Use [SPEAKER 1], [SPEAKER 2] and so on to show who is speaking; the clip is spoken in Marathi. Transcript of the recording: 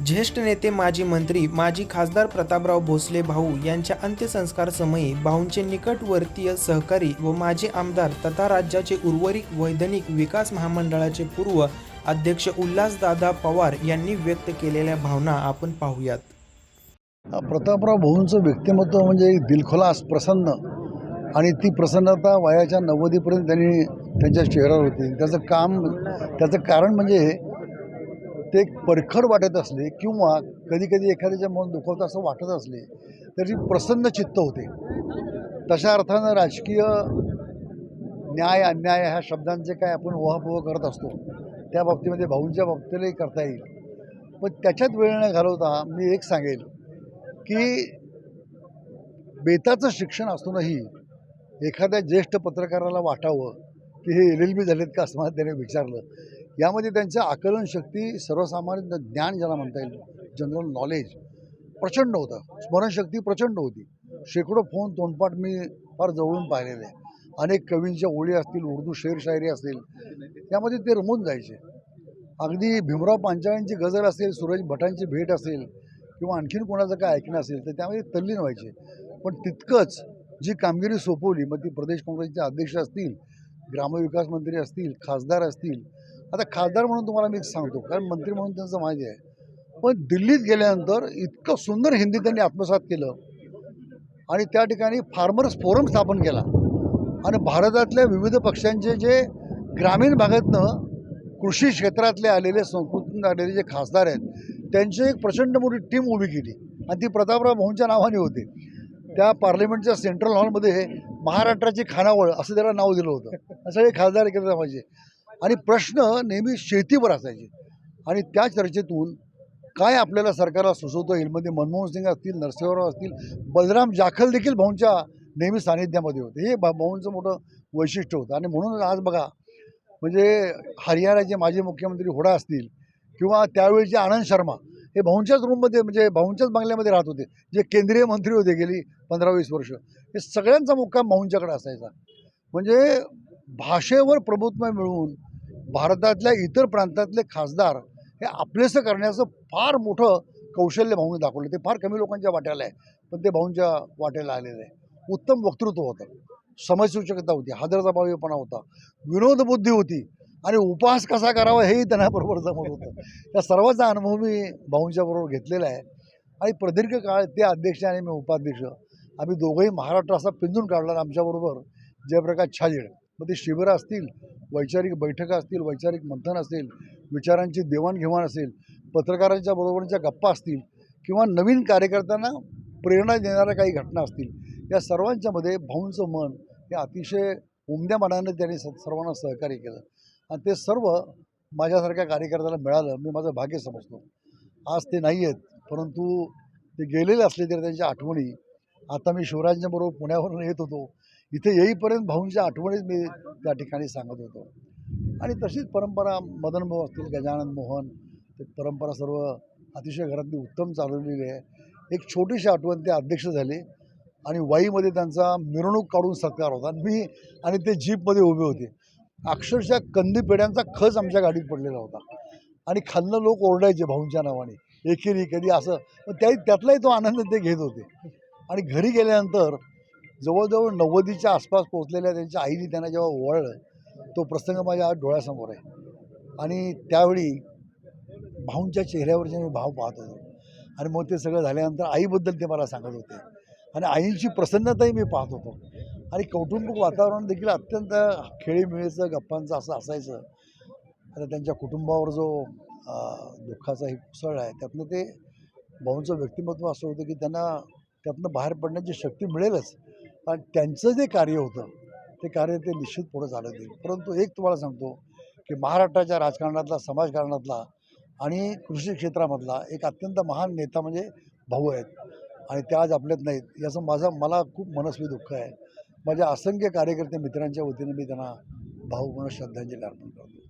[SPEAKER 1] ज्येष्ठ नेते माजी मंत्री माजी खासदार प्रतापराव भोसले भाऊ यांच्या अंत्यसंस्कार समयी भाऊंचे निकटवर्तीय सहकारी व माजी आमदार तथा राज्याचे उर्वरित वैधानिक विकास महामंडळाचे पूर्व अध्यक्ष उल्हासदादा पवार यांनी व्यक्त केलेल्या भावना आपण पाहूयात.
[SPEAKER 2] प्रतापराव भाऊंचं व्यक्तिमत्व म्हणजे एक दिलखुलास प्रसन्न आणि ती प्रसन्नता वयाच्या नव्वदीपर्यंत त्यांनी त्यांच्या चेहऱ्यावर होती. त्याचं काम त्याचं कारण म्हणजे ते एक परखड वाटत असले किंवा कधी कधी एखाद्याच्या मन दुखवतं असं वाटत असले तरी प्रसन्न चित्त होते. तशा अर्थानं राजकीय न्याय अन्याय ह्या शब्दांचे काय आपण ओहापोह करत असतो. त्या बाबतीमध्ये भाऊंच्या बाबतीलाही करता येईल. पण त्याच्यात वेळ न घालवता मी एक सांगेल की बेताचं शिक्षण असूनही एखाद्या ज्येष्ठ पत्रकाराला वाटावं की हे एल एल बी झालेत का असं मला त्याने विचारलं. यामध्ये त्यांच्या आकलन शक्ती सर्वसामान्य ज्ञान ज्याला म्हणता येईल जनरल नॉलेज प्रचंड होतं. स्मरणशक्ती प्रचंड होती. शेकडो फोन तोंडपाठ मी फार जवळून पाहिलेले. आहे अनेक कवींच्या ओळी असतील उर्दू शेर शायरी असेल त्यामध्ये ते रमून जायचे. अगदी भीमराव पांचाळ्यांची गजल असेल सूरज भटांची भेट असेल किंवा आणखीन कोणाचं काय ऐकणं असेल तर त्यामध्ये तल्लीन व्हायचे. पण तितकंच जी कामगिरी सोपवली मग ती प्रदेश काँग्रेसचे अध्यक्ष असतील ग्रामविकास मंत्री असतील खासदार असतील आता खासदार म्हणून तुम्हाला मी सांगतो कारण मंत्री म्हणून त्यांचं माहिती आहे. पण दिल्लीत गेल्यानंतर इतकं सुंदर हिंदी त्यांनी आत्मसात केलं. आणि त्या ठिकाणी फार्मर्स फोरम स्थापन केला. आणि भारतातल्या विविध पक्षांचे जे ग्रामीण भागातनं कृषी क्षेत्रातले आलेले संस्कृतीतून आलेले जे खासदार आहेत त्यांची एक प्रचंड मोठी टीम उभी केली. आणि ती प्रतापराव भाऊंच्या नावाने होती. त्या पार्लमेंटच्या सेंट्रल हॉलमध्ये महाराष्ट्राची खानावळ असं त्याला नाव दिलं होतं. असं हे खासदार केलं पाहिजे. आणि प्रश्न नेहमी शेतीवर असायचे. आणि त्या चर्चेतून काय आपल्याला सरकारला सुचवता येईल? मध्ये मनमोहन सिंग असतील नरसिंहराव असतील बलराम जाखल देखील भाऊंच्या नेहमी सानिध्यामध्ये होते. हे भाऊंचं मोठं वैशिष्ट्य होतं. आणि म्हणून आज बघा म्हणजे हरियाणाचे माजी मुख्यमंत्री होडा असतील किंवा त्यावेळीचे आनंद शर्मा हे भाऊंच्याच रूममध्ये म्हणजे भाऊंच्याच बंगल्यामध्ये राहत होते. जे केंद्रीय मंत्री होते गेली पंधरा वीस वर्ष. हे सगळ्यांचा मुक्काम भाऊंच्याकडे असायचा. म्हणजे भाषेवर प्रभुत्व मिळवून भारतातल्या इतर प्रांतातले खासदार हे आपलेसं करण्याचं फार मोठं कौशल्य भाऊने दाखवलं. ते फार कमी लोकांच्या वाट्याला आहे पण ते भाऊंच्या वाट्याला आलेलं आहे. उत्तम वक्तृत्व होतं. समजसूचकता होती हादरताभावीपणा होता विनोदबुद्धी होती आणि उपहास कसा करावा हेही त्यांना बरोबर जमत होतं. त्या सर्वांचा अनुभव मी भाऊंच्या बरोबर घेतलेला आहे. आणि प्रदीर्घ काळ ते अध्यक्ष आणि मी उपाध्यक्ष. आम्ही दोघंही महाराष्ट्र असा पिंजून काढला आमच्याबरोबर जयप्रकाश छाजेड मग ते शिबिरं असतील वैचारिक बैठका असतील वैचारिक मंथन असेल विचारांची देवाणघेवाण असेल पत्रकारांच्या बरोबरच्या गप्पा असतील किंवा नवीन कार्यकर्त्यांना प्रेरणा देणाऱ्या काही घटना असतील या सर्वांच्यामध्ये भाऊंचं मन हे अतिशय उमद्या मनाने त्यांनी स सर्वांना सहकार्य केलं. आणि ते सर्व माझ्यासारख्या कार्यकर्त्याला मिळालं मी माझं भाग्य समजतो. आज ते नाही आहेत परंतु ते गेलेले असले तरी त्यांच्या आठवणी. आता मी शिवराजांबरोबर पुण्यावरून येत होतो. इथे येईपर्यंत भाऊंच्या आठवणीत मी त्या ठिकाणी सांगत होतो. आणि तशीच परंपरा मदन भाऊ असतील गजानन मोहन ते परंपरा सर्व अतिशय घरातली उत्तम चालवलेली आहे. एक छोटीशी आठवण ते अध्यक्ष झाले आणि वाईमध्ये त्यांचा मिरवणूक काढून सत्कार होता. मी आणि ते जीपमध्ये उभे होते. अक्षरशः कंदी पेढ्यांचा खच आमच्या गाडीत पडलेला होता. आणि खाल्लं लोक ओरडायचे भाऊंच्या नावाने. एकेरी कधी असं. पण त्या त्यातलाही तो आनंद ते घेत होते. आणि घरी गेल्यानंतर जवळजवळ नव्वदीच्या आसपास पोहोचलेल्या त्यांच्या आईने त्यांना जेव्हा ओवाळलं तो प्रसंग माझ्या आज डोळ्यासमोर आहे. आणि त्यावेळी भाऊंच्या चेहऱ्यावरचे मी भाव पाहत होतो. आणि मग ते सगळं झाल्यानंतर आईबद्दल ते मला सांगत होते. आणि आईंची प्रसन्नताही मी पाहत होतो. आणि कौटुंबिक वातावरण देखील अत्यंत खेळीमिळीचं गप्पांचं असं असायचं. आता त्यांच्या कुटुंबावर जो दुःखाचा हे कुसळ आहे त्यातनं ते भाऊंचं व्यक्तिमत्व असं होतं की त्यांना त्यातनं बाहेर पडण्याची शक्ती मिळेलच. पण त्यांचं जे कार्य होतं ते कार्य ते निश्चित पुढं झालं येईल परंतु एक तुम्हाला सांगतो की महाराष्ट्राच्या राजकारणातला समाजकारणातला आणि कृषी क्षेत्रामधला एक अत्यंत महान नेता म्हणजे भाऊ आहेत. आणि त्या आज आपल्यात नाहीत. याचं माझं मला खूप मनस्वी दुःख आहे. माझ्या असंख्य कार्यकर्ते मित्रांच्या वतीने मी त्यांना भाऊ म्हणून श्रद्धांजली अर्पण करतो.